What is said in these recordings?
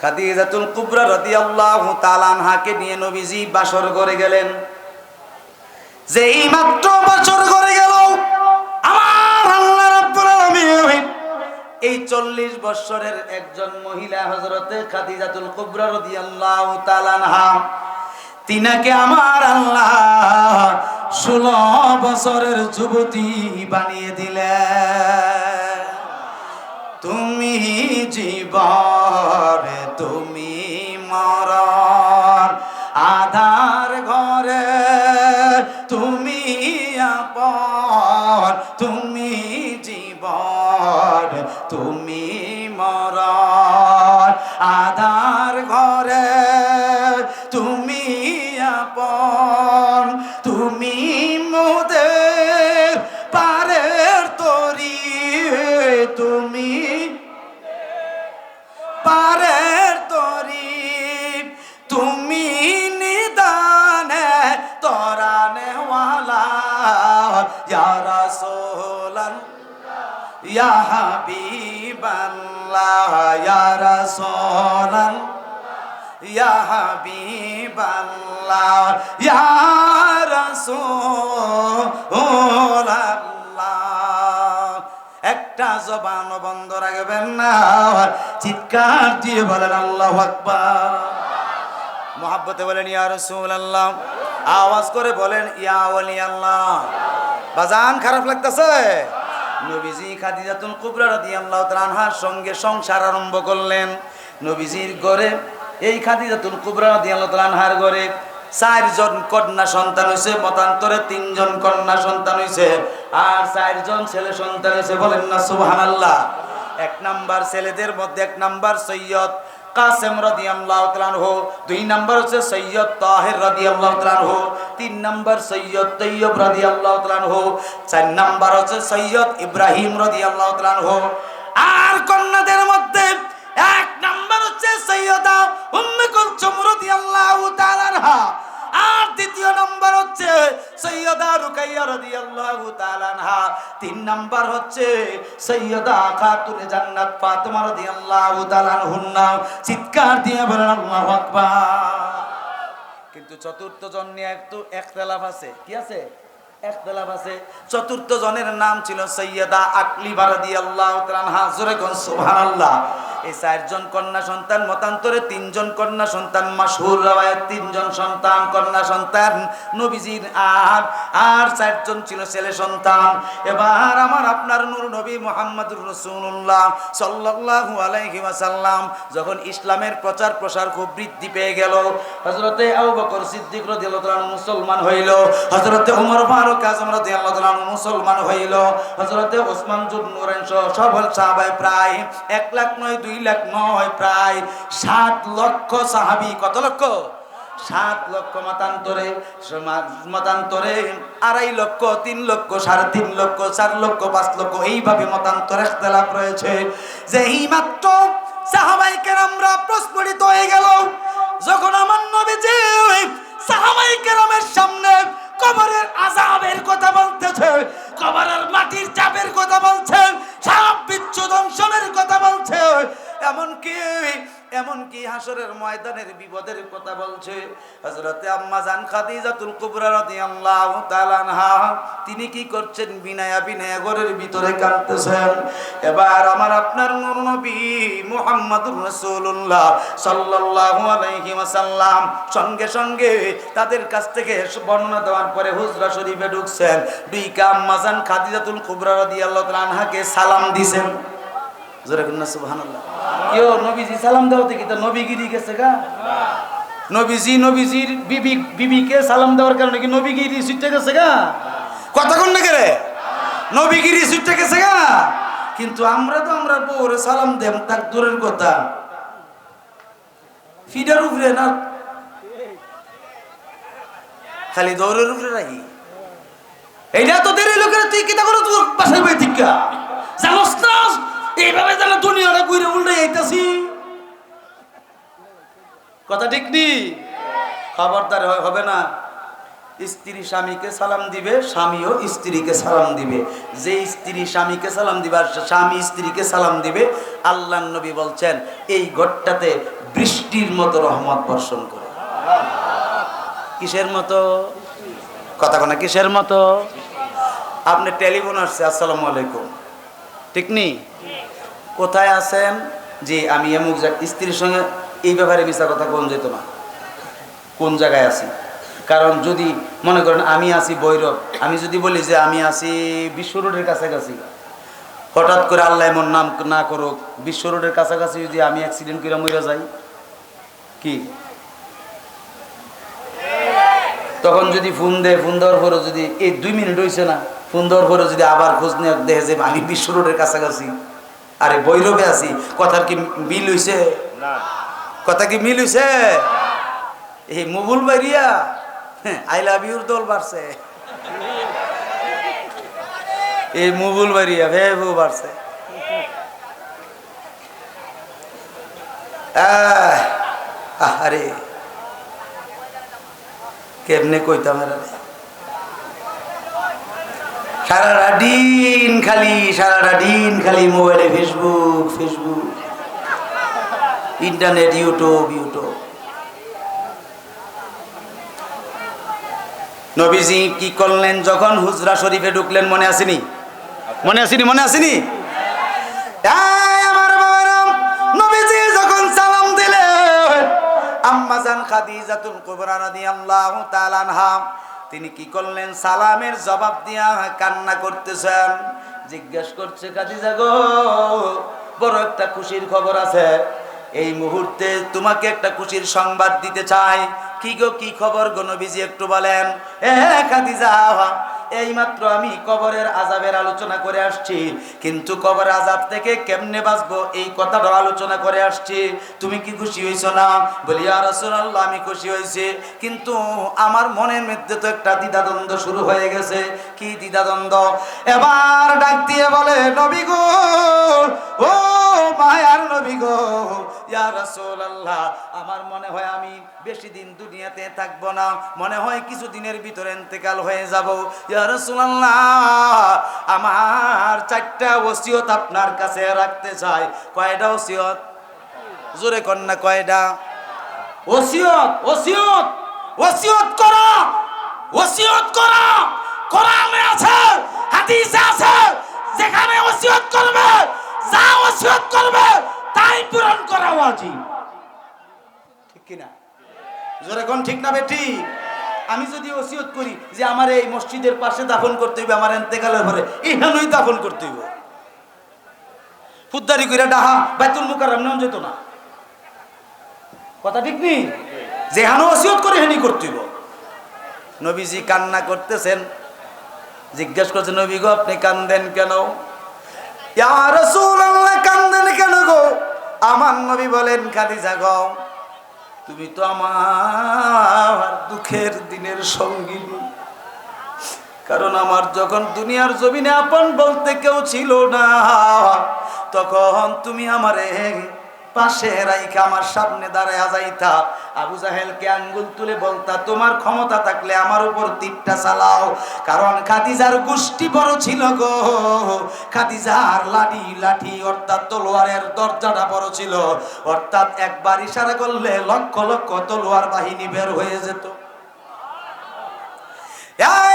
খাদিজাতুল কুবরা রাদিয়াল্লাহু তাআলা আনহাকে নিয়ে নবীজি বাসর করে গেলেন। মাত্র বাসর করে গেল, আমার আল্লাহ রাব্বুল আলামিন। এই চল্লিশ বৎসরের একজন মহিলা হজরতে খাদিজাতুল কুবরা রাদিয়াল্লাহু তাআলা আনহা, তিনাকে আমার আল্লাহ ষোলো বছরের যুবতী বানিয়ে দিলেন। তুমি জীবন তুমি ইয়া রাসূলাল্লাহ একটা জবান বন্ধ রাখবেন না, চিৎকার দিয়ে বলেন আল্লাহ আকবার। মোহাব্বতে বলেন, ইয়া রাসূলুল্লাহ। আওয়াজ করে বলেন, ইয়া আল্লাহ বাজান, খারাপ লাগতেছে? নবীজি খাদিজাতুল কুবরা রাদিয়াল্লাহু তাআলা আনহার সঙ্গে সংসার আরম্ভ করলেন। নবীজির ঘরে, এই খাদিজাতুল কুবরা রাদিয়াল্লাহু তাআলা আনহার ঘরে চারজন কন্যা সন্তান হয়েছে মতান্তরে তিনজন কন্যা সন্তান হয়েছে আর চারজন ছেলে সন্তান হয়েছে বলেন না সুবহানাল্লাহ। এক নাম্বার ছেলেদের মধ্যে এক নাম্বার সৈয়দ কাসেম রাদিয়াল্লাহু তাআলা আনহু। দুই নম্বর হচ্ছে সৈয়দ তাহের রাদিয়াল্লাহু হো তিন নম্বর সৈয়দ তৈয়ব রাদিয়াল্লাহু হো চার নম্বর হচ্ছে সৈয়দ ইব্রাহিম রাদিয়াল্লাহু হো আর কন্যাদের মধ্যে এক নম্বর হচ্ছে সৈয়দা উম্মে কুলসুম রাদিয়াল্লাহু আনহা। আর দ্বিতীয় নম্বর হচ্ছে সৈয়দা রুকাইয়া রাদিয়াল্লাহু তাআলা আনহা। তিন নাম্বার হচ্ছে সৈয়দা খাতুনে জান্নাত ফাতেমা রাদিয়াল্লাহু তাআলা আনহুন্না। চিৎকার দিয়ে বলেন, আল্লাহু আকবার। কিন্তু চতুর্থ জন নিয়ে একটু একতলাফ আছে। কি আছে? একতলাফ আছে। চতুর্থ জনের নাম ছিল সৈয়দা আকলি বারাদি আল্লাহ জোরে কোন, সুবহানাল্লাহ। এই চারজন কন্যা সন্তান, মতান্তরে তিনজন কন্যা সন্তান মাসহুর রাওয়ায়াত তিনজন সন্তান, কন্যা সন্তান, নবীজির আর আর চারজন ছিল ছেলে সন্তান। এবার আমার আপনার নূর নবী মোহাম্মদুর রসুল্লাহ সাল্লাল্লাহু আলাইহি ওয়াসাল্লাম যখন ইসলামের প্রচার প্রসার খুব বৃদ্ধি পেয়ে গেল, হযরতে আবু বকর সিদ্দিক রাদিয়াল্লাহু মুসলমান হইল, হযরতে ওমর ফারুক আযম রাদিয়াল্লাহু মুসলমান হইল, হযরতে ওসমান জুন নুরাইন সহ সবল সাহাবায়ে প্রায় 1 লাখ নয় 2 লাখ নয়, প্রায় 7 লক্ষ সাহাবী। কত লক্ষ? সাত লক্ষ মতান্তরে মতান্তরে, আড়াই লক্ষ, তিন লক্ষ, সাড়ে তিন লক্ষ, চার লক্ষ, পাঁচ লক্ষ, এইভাবে মতান্তরে ইখতিলাফ রয়েছে। যে এই মাত্র সাহাবাই কেরামরা প্রস্ফুটিত হয়ে গেল, যখন আমার নবীজি সাহাবাই কেরামের সামনে কবরের আজাবের কথা বলতেছে কবরের মাটির চাপের কথা বলছেন সাপ বিচ্ছু দংশনের কথা বলছে এমনকি এমনকি হাসরের ময়দানের বিপদের কথা বলছে। হযরতে আম্মা জান খাদিজাতুল কুবরা রাদিয়াল্লাহু তাআলা আনহা, তিনি কি করছেন? বিনায়া বিনায়া ঘরের ভিতরে কাঁদতেছেন। এবার আমার আপনার নূর নবী মুহাম্মদুর রাসূলুল্লাহ সাল্লাল্লাহু আলাইহি ওয়াসাল্লাম সঙ্গে সঙ্গে তাদের কাছ থেকে বর্ণনা দেওয়ার পরে হুজরা শরীফে ঢুকছেন। দুই কাম মাজান খাদিজাতুল কুবরা রাদিয়াল্লাহু তাআলা আনহাকে সালাম সুবহানাল্লাহ নবীজি সালাম তো, নবীগিরি নবীজি বিবিকে কি গা? না কিন্তু আমরা তো আমরা বউরে সালাম দেম, তার দূরের কথা। ফিডার উপরে না? খালি দৌড়ের উপরে রাখি। এইটা তোদের এই লোকেরা, তুই কিতা করে তোর বাসায় বই ঠিকা জানোস না? এইভাবে যেন দুনিয়াটা ঘুরে উল্টে যাইতাছি কথা ঠিক নি? খবরদার হবে না। স্ত্রী স্বামীকে সালাম দিবে, স্বামীও স্ত্রীকে সালাম দিবে। যে স্ত্রী স্বামীকে সালাম দিবে, আর স্বামী স্ত্রীকে সালাম দিবে আল্লাহ নবী বলছেন, এই ঘরটাতে বৃষ্টির মতো রহমত বর্ষণ করে। কিসের মতো? কথা কোনা, কিসের মতো? আপনি টেলিফোন আসছে, আসসালামু আলাইকুম। ঠিক নেই কোথায় আছেন? যে আমি এমুক স্ত্রীর সঙ্গে এই ব্যাপারে মিশা কথা কোন যেত না কোন জায়গায় আছি? কারণ যদি মনে করেন আমি আছি বৈরব আমি যদি বলি যে আমি আছি বিশ্ব রোডের কাছাকাছি, হঠাৎ করে আল্লাহ এমন নাম না করুক, বিশ্ব রোডের কাছাকাছি যদি আমি অ্যাক্সিডেন্ট করে মরে যাই, কি? তখন যদি ফোন দেয় ফোন দেওয়ার পরে যদি এই দুই মিনিট হয়েছে না, ফোন দেওয়ার পরে যদি আবার খোঁজ নিয়ে দেখে যে আমি বিশ্ব রোডের কাছাকাছি। আরে বৈরবে আছি কথার কি মিল হইছে? কথা কি মিল হইছে? এই মুবুল বাইরিয়া আই লাভ ইউর দল বাড়ছে। এই মুবুল বাড়িয়া ভেবু বাড়ছে। আরে কেমনে কইতাম এরা সারাটা দিন খালি, সারাটা দিন খালি মোবাইলে Facebook Facebook internet YouTube YouTube নবীজি কি করলেন যখন হুজরা শরীফে ঢুকলেন, মনে আসেনি? মনে আসেনি মনে আসেনি? আম্মাজান খাদিজাতুল কুবরা রাদিয়াল্লাহু তাআলা আনহা তিনি কি করলেন? সালামের জবাব দিয়া কান্না করতেছেন। জিজ্ঞেস করছে কাদিজা গো, বড় একটা খুশির খবর আছে। এই মুহূর্তে তোমাকে একটা খুশির সংবাদ দিতে চাই। কি গো, কি খবর গো নবীজি একটু বলেন? এ খাদিজা এইমাত্র আমি কবরের আজাবের আলোচনা করে আসছি। কিন্তু কবর আজাব থেকে কেমনে বাঁচবো এই কথাটা আলোচনা করে আসছি। তুমি কি খুশি হয়েছো না? বলি আর রাসূলুল্লাহ, আমি খুশি হয়েছি কিন্তু আমার মনের মধ্যে তো একটা দ্বিধাদ্বন্দ্ব শুরু হয়ে গেছে। কি দ্বিধাদ্বন্দ্ব? এবার ডাক দিয়ে বলে, নবী গো, ও মায়ার নবী গো ইয়া রাসূলুল্লাহ, আমার মনে হয় আমি বেশি দিন দুনিয়াতে থাকব না। মনে হয় কিছু দিনের ভিতরে ইন্তেকাল হয়ে যাব। ইয়া রাসূলুল্লাহ, আমার চারটা ওসিয়ত আপনার কাছে রাখতে চাই। কয়টা ওসিয়ত? জোরে কন্যা, কয়টা? ওসিয়ত ওসিয়ত ওসিয়ত করো ওসিয়ত করো। কোরআনে আছে, হাদিসে আছে, যেখানে ওসিয়ত করবে, যা ওসিয়ত করবে তাই পূরণ করা উচিত ঠিক কি না জোরে কোন ঠিক না বেটি আমি যদি ওসিয়ত করি যে আমার এই মসজিদের পাশে দাফন করতে হইবে, আমার এন্তেকালের পরে, এখানেই দাফন করতে হইব। ফুদ্দারি কইরা ডাহা, বাইতুল মুকাররম নেওয়া যেত না। কথা ঠিক নেই যে হানো ওসিয়ত করে হেনি করতে হইব। নবীজি কান্না করতেছেন। জিজ্ঞেস করছে, নবী গো, আপনি কান্দেন কেন? ইয়া রাসূলুল্লাহ, কান্দেন কেন গো? আমার নবী বলেন, খাদিজা গো, তুমি তো আমার দুঃখের দিনের সঙ্গী কারণ আমার যখন দুনিয়ার জমিনে আপন বলতে কেউ ছিল না, তখন তুমি আমারে পাশে রাইখা আমার সামনে দাঁড়ায় যাইতা। আবু জাহেলকে আঙ্গুল তুলে বলতা, তোমার ক্ষমতা থাকলে আমার উপর তীরটা চালাও। কারণ খাদিজার গোষ্ঠী বড় ছিল গো। খাদিজার লাঠি লাঠি, অর্থাৎ তলোয়ারের দরজাটা বড় ছিল। অর্থাৎ একবার ইশারা করলে লক্ষ লক্ষ তলোয়ার বাহিনী বের হয়ে যেত। এই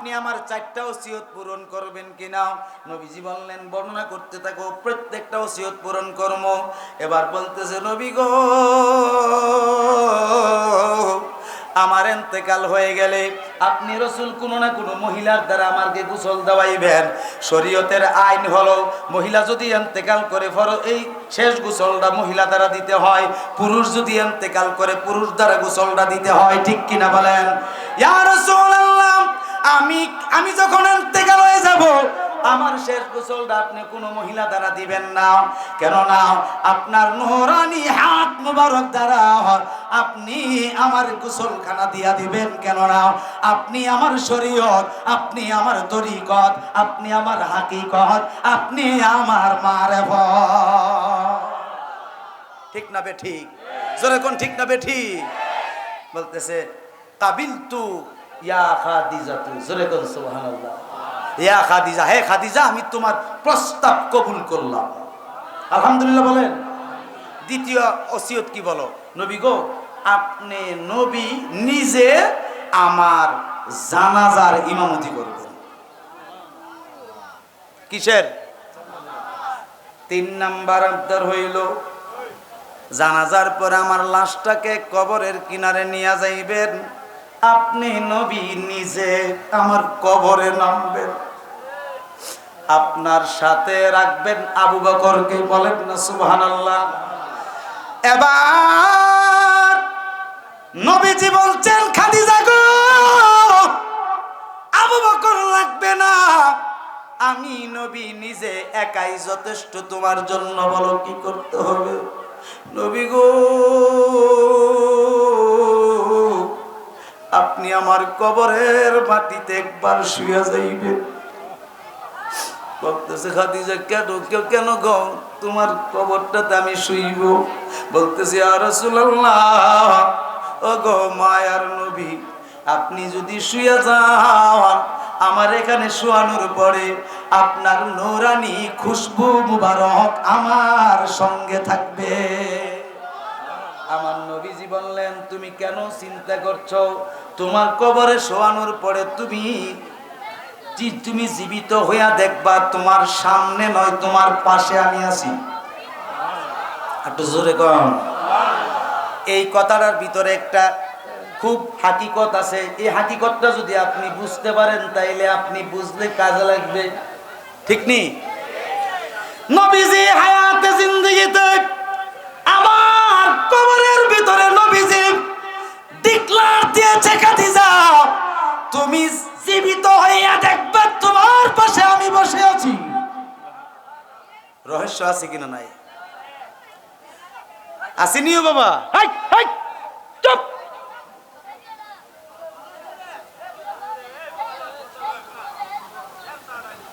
আপনি আমার চারটা ওসিয়ত পূরণ করবেন কিনা? নবীজি বললেন, বর্ণনা করতে থাকো, প্রত্যেকটা ওসিয়ত পূরণ কর্ম এবার বলতেছে, নবী গো, আমার এন্তেকাল হয়ে গেলে আপনি রসুল কোনো না কোনো মহিলার দ্বারা আমাকে গোসল দেওয়াইবেন। শরীয়তের আইন হলো, মহিলা যদি এন্তেকাল করে ফর এই শেষ গোসলটা মহিলা দ্বারা দিতে হয়, পুরুষ যদি এন্তেকাল করে, পুরুষ দ্বারা গোসলটা দিতে হয়, ঠিক কিনা বলেন? ইয়া রাসূলুল্লাহ আমি আমি যখন এন্তেকাল হয়ে যাব, আমার শেষ গোসলটা আপনি কোনো মহিলা দ্বারা দিবেন না। কেননা আপনার নোহরানি হাত মুবারক দ্বারা আপনি আমার গোসলখানা দিয়া দিবেন। কেননা আপনি আমার শরীয়ত, আপনি আমার তরিকত, আপনি আমার হাকিকত, আপনি আমার মারেফত। ঠিক না বে ঠিক? জোরে কোন ঠিক না বে ঠিক? বলতেছে কাবিল তু ইয়া খাদিজাতু, জোরে কোন সুবহানাল্লাহ। ইয়া খাদিজা, হে খাদিজা, আমি তোমার প্রস্তাব কবুল করলাম। আলহামদুলিল্লাহ বলেন। দ্বিতীয় ওসিয়ত কি বলো? নবী গো, আপনি নবী নিজে আমার জানাজার ইমামতি করবেন। কিসের? তিন নাম্বার আবদার হইল, জানাজার পরে আমার লাশটাকে কবরের কিনারে নিয়ে যাইবেন। আপনি নবী নিজে আমার কবরে নামবেন। আপনার সাথে রাখবেন আবু বকরকে বলেন না, সুবহানাল্লাহ। এবার নবীজি বলছেন, খাদিজা গো, আবু বকর লাগবে না। আমি নবী নিজে একাই যথেষ্ট, তোমার জন্য বলো কি করতে হবে? নবী গো আপনি আমার কবরের মাটিতে একবার শুয়ে যাইবেন। কেন? তোমার আমি বলতেছি নবী, আপনি যদি শুয়ে যান, আমার এখানে শোয়ানোর পরে আপনার নোরানি খুশবু মুবারক আমার সঙ্গে থাকবে। আমার নবীজি বললেন, তুমি কেন চিন্তা করছ? তোমার কবরে শোয়ানোর পরে তুমি তুমি জীবিত হইয়া দেখবা তোমার সামনে নয়, তোমার পাশে আমি আছি। একটু জোরে কম এই কথাটার ভিতরে একটা খুব হাকিকত আছে। এই হাকিকতটা যদি আপনি বুঝতে পারেন, তাইলে আপনি বুঝলে কাজে লাগবে। ঠিক নি? নবীজি হায়াতে জিন্দগিতে আমার কবরের ভিতরে নবীজি ডিক্লার দিয়েছে খাদিজা তুমি জীবিত হইয়া দেখবে তোমার পাশে আমি বসে আছি। রহস্য আছে কিনা নাই? আসিনিও বাবা। হাই হাই চুপ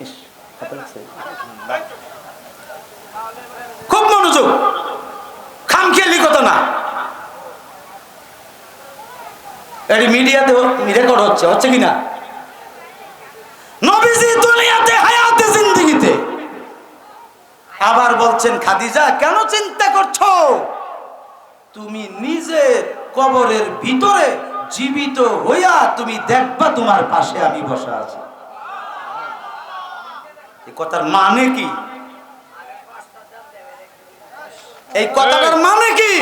ইস, হাতে লাগছে। খুব মনোযোগ খামখেয়ালি কথা না এটি মিডিয়াতে রেকর্ড হচ্ছে হচ্ছে কিনা? নবীজি দুনিয়াতে হায়াতে জিন্দেগিতে। আবার বলছেন খাদিজা কেন চিন্তা করছ? তুমি নিজের কবরের ভিতরে জীবিত হইয়া তুমি দেখবা তোমার পাশে আমি বসা আছি। এই কথার মানে কি? এই কথাটার মানে কি?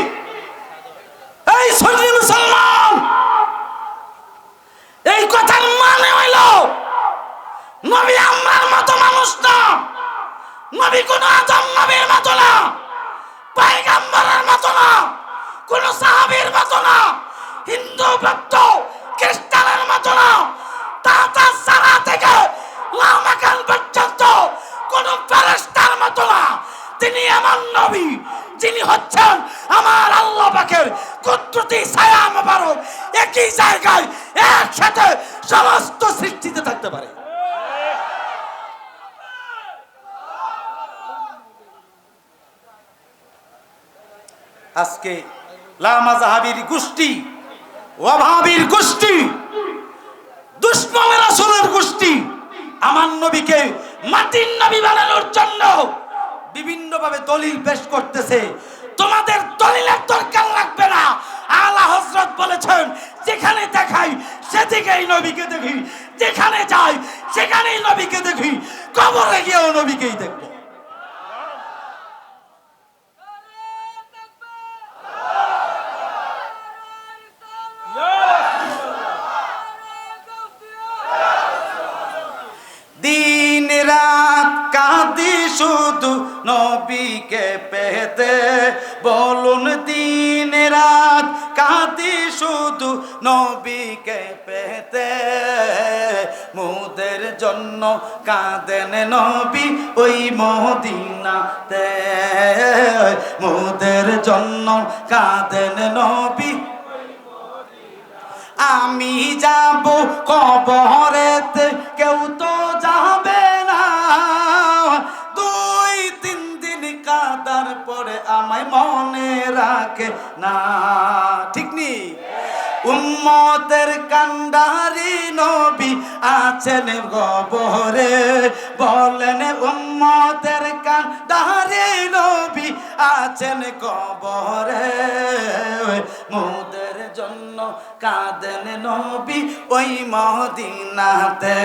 এই সন্নি মুসলমান এই কথার মানে হইল নবী আমার মতো মানুষ না। নবী কোন আদম নবীর মতো না। পাইগাম্বরের মতো না। কোন সাহাবীর মতো না। হিন্দু ভক্ত খ্রিস্টানের মতো না। তাতা সারা থেকে লামাকাল পর্যন্ত কোন ফেরেশতার মতো না। তিনি আমার নবী যিনি হচ্ছেন আমার আল্লাহ পাকের কুদরতি ছায়া মোবারক। একই জায়গায় একসাথে সমস্ত সৃষ্টিতে থাকতে পারে। আজকে লামা জাহাবির গোষ্ঠী ওয়াহাবির গোষ্ঠী দুশ্মনের আসলের গোষ্ঠী, আমার নবীকে মাটির নবী বানানোর জন্য বিভিন্ন ভাবে দলিল পেশ করতেছে। তোমাদের দলিলের দরকার লাগবে না। আলা হযরত বলেছেন, যেখানে দেখাই, সেদিকেই নবীকে দেখি। যেখানে যাই, সেখানেই নবীকে দেখি। কবরে গিয়েও নবীকেই দেখব দিন রাত কাঁদি শুধু নবীকে পেতে, বলুন দিন রাত কাঁদি শুধু নবীকে পেতে। মুদের জন্য কাঁদেন নবী ওই মদিনাতে। মুদের জন্য কাঁদেন নবী আমি যাব কবরেতে, কেউ তো যাবে আমায় মনে রাখে না। ঠিক নি? উম্মতের কান্ডারি নবী আছেন গবরে বলেন উম্মতের কান দাহারে নবী আছেন কবরে। মোদের জন্য কাঁদেন নবী ওই মদিনাতে।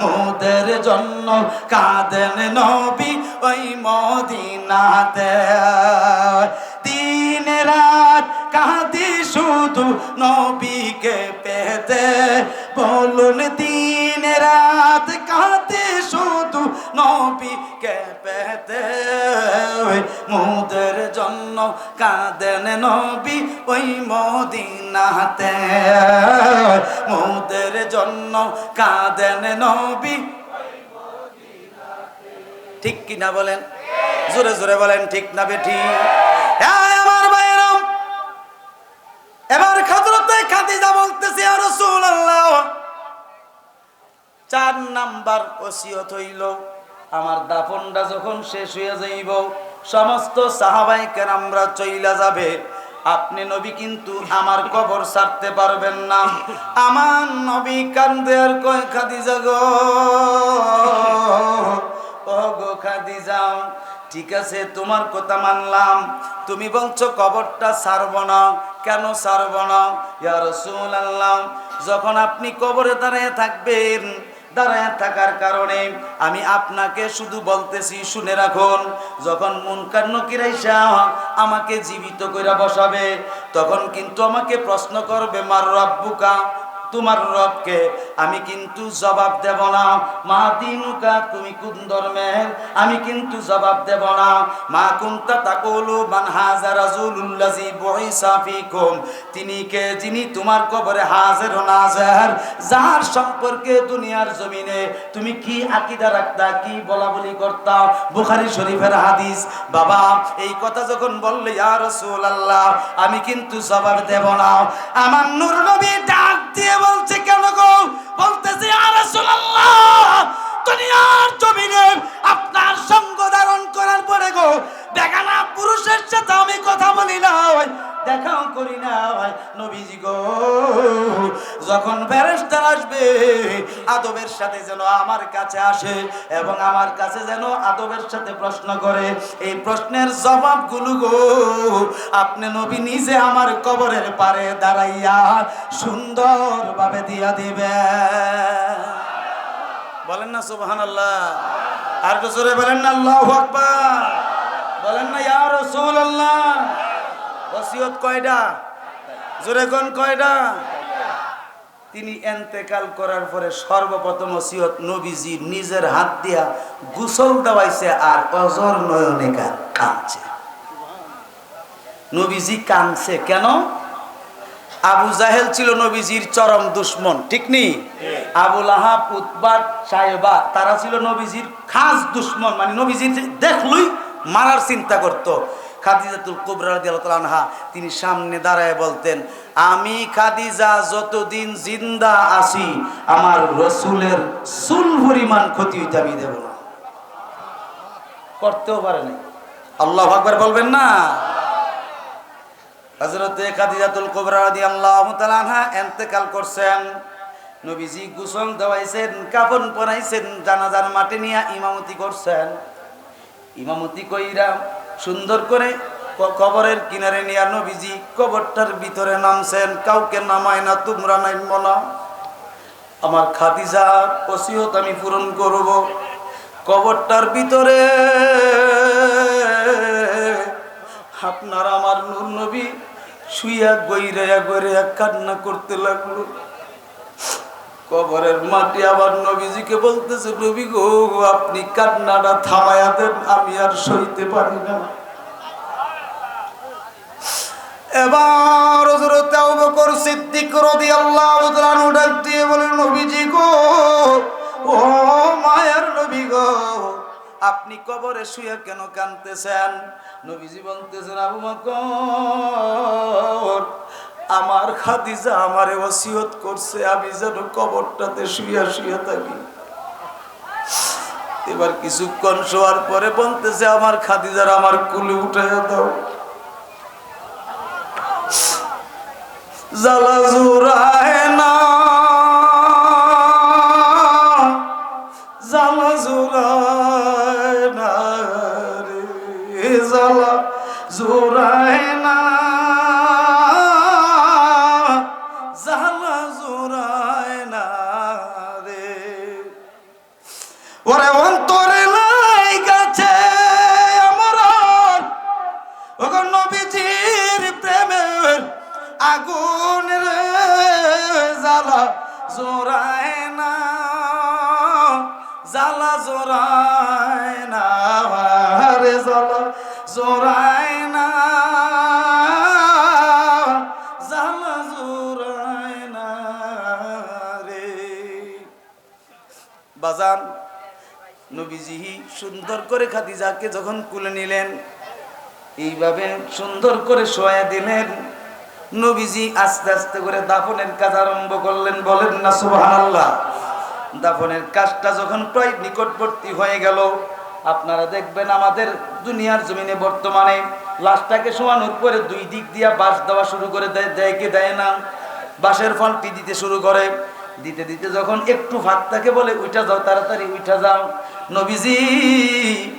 মোদের জন্য কাঁদেন নবী ওই মদিনাতে। দিন রাত কাঁদি শুধু নবীকে পেতে। বলুন, দিন রাত কাঁদি শুধু নবীকে পেতে। মোদের জন্য কাঁদেন নবী ওই মদিনাতে। মোদের জন্য কাঁদেন নবী ঠিক কিনা বলেন? জোরে জোরে বলেন, ঠিক না বেঠি? হ্যাঁ আমার ভাইয়েরাম, এবার খাদরতে খাদিজা বলতেছে আর চার নাম্বার ওসিয়ত হইল, আমার দাফনটা যখন শেষ হয়ে যাইব সমস্ত সাহাবাই কেরামরা চইলা যাবে। আপনি নবী কিন্তু আমার কবর ছাড়তে পারবেন না। আমার নবী কান্দে আর কয়, খাদিজা গো ও গো খাদিজা, ঠিক আছে, তোমার কথা মানলাম। তুমি বলছো কবরটা ছাড়ব না। কেন ছাড়ব না? যখন আপনি কবরে দাঁড়িয়ে থাকবেন দাঁড়ায় থাকার কারণে আমি আপনাকে শুধু বলতেছি, শুনে রাখুন, যখন মুনকার নকিরাইসা আমাকে জীবিত করে বসাবে, তখন কিন্তু আমাকে প্রশ্ন করবে, মার রব্বুকা? তোমার রবকে আমি কিন্তু জবাব দেব না। মা দিনুকা, তুমি কোন ধর্মের? আমি কিন্তু জবাব দেব না। মা কুন্তা তাকুলু মান হাজা রাজুলুল্লাজি বুইসা ফিকুম। তিনি কে? যিনি তোমার কবরে হাজির ও নাজার। যার সম্পর্কে দুনিয়ার জমিনে তুমি কি আকীদা রাখতা, কি বলা বলি করতা? বুখারী শরীফের হাদিস, বাবা, এই কথা যখন বললে, ইয়া রাসূলুল্লাহ, আমি কিন্তু জবাব দেব না। আমার নূর নবী ডাক দিয়ে বলছে, কেন গো? বলতেছে দুনিয়ার জমিনে আপনার সঙ্গ ধারণ করার পরে গো বেগানা পুরুষের সাথে আমি কথা বলি না দেখাও করি না নবীজি গো। যখন ফেরেশতা আসবে, আদবের সাথে যেন আমার কাছে আসে এবং আমার কাছে যেন আদবের সাথে প্রশ্ন করে, এই প্রশ্নের জবাবগুলো গো, আপনি নবী নিজে আমার কবরের পারে দাঁড়াইয়া সুন্দরভাবে দিয়া দিবে বলেন না সুবহান আল্লাহ আর একটু জোরে বলেন না, আল্লাহ আকবার। বলেন না, ইয়া রাসূলুল্লাহ। ওসিয়ত কয়টা? জোরে কোন কয়টা? তিনি এন্তেকাল করার পরে সর্বপ্রথম ওসিয়ত নবীজি নিজের হাত দিয়া গুসল দেওয়াইছে আর অজর নয়নে কাঁদছে নবীজি কাঁদছে। কেন? আবু জাহেল ছিল নবীজির চরম দুশ্মন, ঠিক নি? আবুল আহাব উৎবাদ সাহেবা তারা ছিল নবীজির খাস দুশ্মন মানে নবীজির দেখলুই মারার চিন্তা করত। খাদিজাতুল কুবরা রাদিয়াল্লাহু তাআলা আনহা, তিনি সামনে দাঁড়ায় বলতেন, আমি খাদিজা যতদিন জিন্দা আছি, আমার রসুলের সুল পরিমাণ ক্ষতি হইতে আমি দেব না। করতেও পারে নাই। আল্লাহ আকবার বলবেন না? হজরতে খাদিজাতুল কুবরা রাদিয়াল্লাহু তাআলা আনহা ইন্তেকাল করছেন। নবীজি গোসল দেওয়াইছেন, কাফন পরাইছেন, জানাজার মাটি নিয়ে ইমামতি করছেন। ইমামতি কইরা সুন্দর করে কবরের কিনারে নিয়ে নবীজি কবরটার ভিতরে নামছেন, কাউকে নামায় না, তোমরা নাইম না আমার খাদিজা, ওসিয়ত আমি পূরণ করব। কবরটার ভিতরে আপনার আমার নূর নবী শুইয়া গইরা গইরা কান্না করতে লাগল। কবরের মাটি আবার নবীজিকে বলতেছে, নবী গো, আপনি কান্নাটা থামায়া দেন, আমি আর সইতে পারি না। এবার বলেন নবীজি গো, ও গো, আপনি কবরে শুয়ে কেন কাঁদতেছেন? নবীজি বলতেছেন, আবু বকর আমার খাদিজা আমার ওসিয়ত করছে, আমি যেন কবরটাতে শুয়ে শুয়ে থাকি। এবার কিছুক্ষণ শোয়ার পরে বলতেছে, আমার খাদিজার আমার কুলে উঠে দাও। জালা জোড়ায় না, জ্বালা জোড়ায় না রে, জ্বালা নবীজি সুন্দর করে খাদিজাকে যখন কুলে নিলেন, এইভাবে সুন্দর করে শোয়া দিলেন। নবীজি আস্তে আস্তে করে দাফনের কাজ আরম্ভ করলেন, বলেন, না, সুবহানাল্লাহ, দাফনের কাজটা যখন প্রায় নিকটবর্তী হয়ে গেল, আপনারা দেখবেন আমাদের দুনিয়ার জমিনে বর্তমানে লাশটাকে শোয়ানোর পরে দুই দিক দিয়া বাঁশ দেওয়া শুরু করে দেয় দেয় কি দেয় না? বাঁশের ফলটি দিতে শুরু করে। দিতে দিতে যখন একটু ভাত থাকে বলে, উঠা যাও তাড়াতাড়ি, উঠা যাও। নবীজি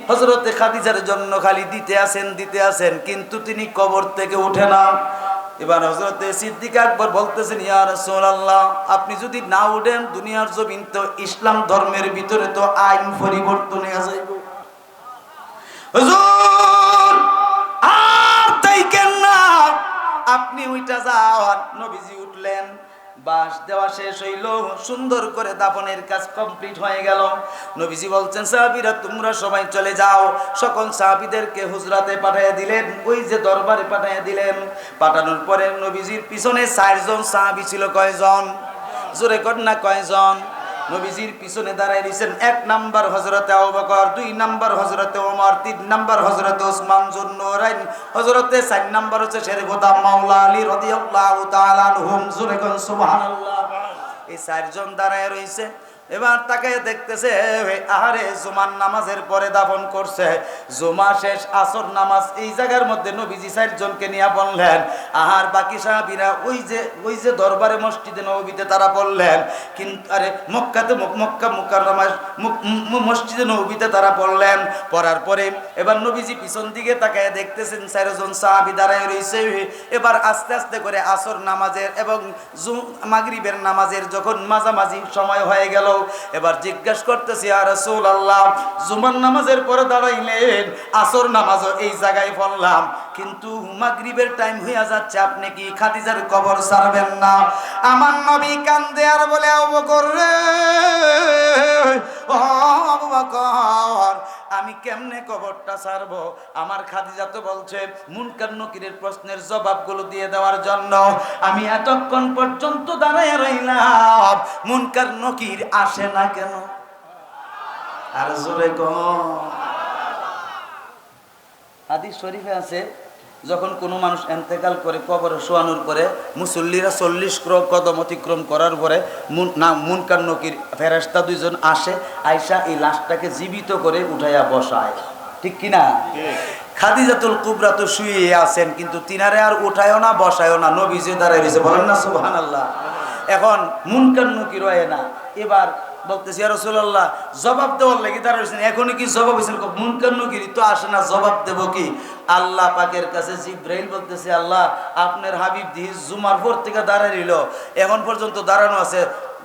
হজরতে খাদিজার জন্য খালি দিতে আসেন দিতে আসেন, কিন্তু তিনি কবর থেকে উঠে না। এবার হজরতে সিদ্দিক আকবর বলতেছেন, ইয়া রাসূলুল্লাহ, আপনি যদি না উঠেন, দুনিয়ার জমিন তো ইসলাম ধর্মের ভিতরে তো আইন পরিবর্তন হুজুর, আর তাইকেন না, আপনি উইটা যাওয়ার নবীজি উঠলেন। বাঁশ দেওয়া শেষ হইল, সুন্দর করে দাফনের কাজ কমপ্লিট হয়ে গেল। নবীজি বলছেন, সাহাবিরা, তোমরা সবাই চলে যাও। সকল সাহাবিদেরকে হুজরাতে পাঠিয়ে দিলেন, ওই যে দরবারে পাঠিয়ে দিলেন। পাঠানোর পরে নবীজির পিছনে চারজন সাহাবি ছিল, কয়জন? জোরে না, কয়জন? নবীজির পিছনে দাঁড়ায় দিয়েছেন এক নাম্বার হজরতে আবকর দুই নাম্বার হজরতে ওমর, তিন নাম্বার হজরতে ওসমান জুন্নুরাইন হজরতে চার নাম্বার হচ্ছে শের গোদাম মাওলা আলী রদিয়াল্লাহু তাআলা আনহুম। জুরেগন সুবহানাল্লাহ। এই চারজন দাঁড়ায় রইছে। এবার তাকে দেখতেছে আহারে, জুমার নামাজের পরে দাফন করছে। জুমা শেষ, আসর নামাজ এই জায়গার মধ্যে নবীজি চারজনকে নিয়ে বললেন, আহার বাকি সাহাবিরা ওই যে ওই যে দরবারে মসজিদে নবীতে তারা বললেন, কিন্তু, আরে, মক্কাতে মক- মক্কা মুক্কার মসজিদে নবীতে তারা বললেন। পড়ার পরে এবার নবীজি পিছন দিকে তাকায় দেখতেছেন চারজন সাহাবি দাঁড়ায় রয়েছে। এবার আস্তে আস্তে করে আসর নামাজের এবং মাগরিবের নামাজের যখন মাঝামাঝি সময় হয়ে গেল এবার জিজ্ঞাসা করতেছি আর রসুল আল্লাহ জুমার নামাজের পরে দাঁড়াইলেন, আসর নামাজও এই জায়গায় পড়লাম, কিন্তু মাগরিবের টাইম হইয়া যাচ্ছে, আপনি কি খাদিজার কবর সারবেন না? আমার নবী কান্দে আর বলে অবকর রে আমি কেমনে কবরটা সারব আমার খাদিজা তো বলছে, মুনকার নকিরের প্রশ্নের জবাবগুলো দিয়ে দেওয়ার জন্য। আমি এতক্ষণ পর্যন্ত দাঁড়ায় রইলাম। মুনকার নকির আসে না কেন? আর জোরে কম হাদিস শরীফে আছে যখন কোনো মানুষ এন্তেকাল করে কবরে শোয়ানোর পরে মুসল্লিরা চল্লিশ ক্র কদম অতিক্রম করার পরে না, মুনকার নকির ফেরেস্তা দুইজন আসে আয়সা এই লাশটাকে জীবিত করে উঠাইয়া বসায়। ঠিক কিনা খাদিজাতুল কুবরা তো শুয়ে আছেন, কিন্তু তিনারে আর উঠায়ও না, বসায়ও না নবীজি দাঁড়ায় রয়েছে। বলেন না সুবহানাল্লাহ। এখন মুনকার নকির না। এবার বলতেছি আর রসুল্লাহ জবাব দেওয়ার লেগে তারা হয়েছেন এখনই কি জবাব হয়েছেন মুনকার কি তো আসে না, জবাব দেব কি? আল্লাহ পাকের কাছে জিব্রাইল বলতেছে, আল্লাহ, আপনার হাবিব দিহি জুমার পর থেকে দাঁড়ায় রইল। এখন পর্যন্ত দাঁড়ানো আছে।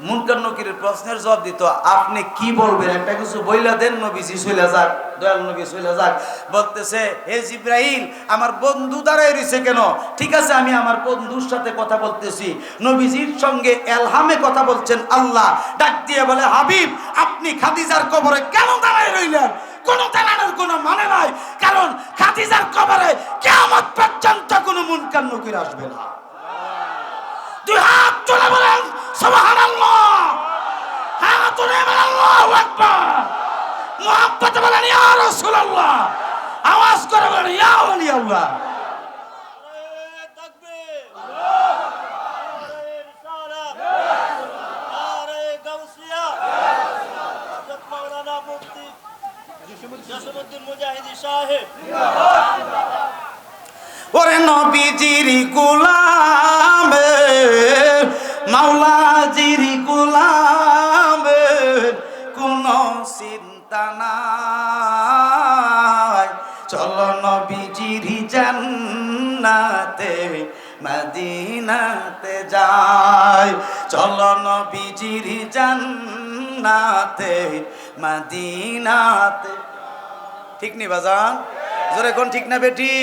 মুনকার নকিরের প্রশ্নের জবাব দিত, আপনি কি বলবেন? একটা কিছু বইলা দেন, নবীজি চলে যাক, দয়াল নবী চলে যাক। বলতেছে, হে জিব্রাইল, আমার বন্ধু দাঁড়ায় রয়েছে কেন? ঠিক আছে, আমি আমার বন্ধুর সাথে কথা বলতেছি। নবীজির সঙ্গে এলহামে কথা বলছেন আল্লাহ। ডাক দিয়ে বলে, হাবিব, আপনি খাদিজার কবরে কেন দাঁড়ায় রইলেন? কোনো দাঁড়ানোর কোনো মানে নাই, কারণ খাদিজার কবরে কেমন পর্যন্ত কোনো মুনকার নকির আসবে না। দুই হাত তুলে বলেন, সুবহানাল্লাহ। হাত তুলে বলেন, আল্লাহু আকবার। মুহাব্বতে বলেন, ইয়া রাসূলুল্লাহ। আওয়াজ করে বলেন, ইয়া ওলি জান্নাতে মদিনাতে। ঠিক নি বাজান? জোরে কোন ঠিক না বেটি?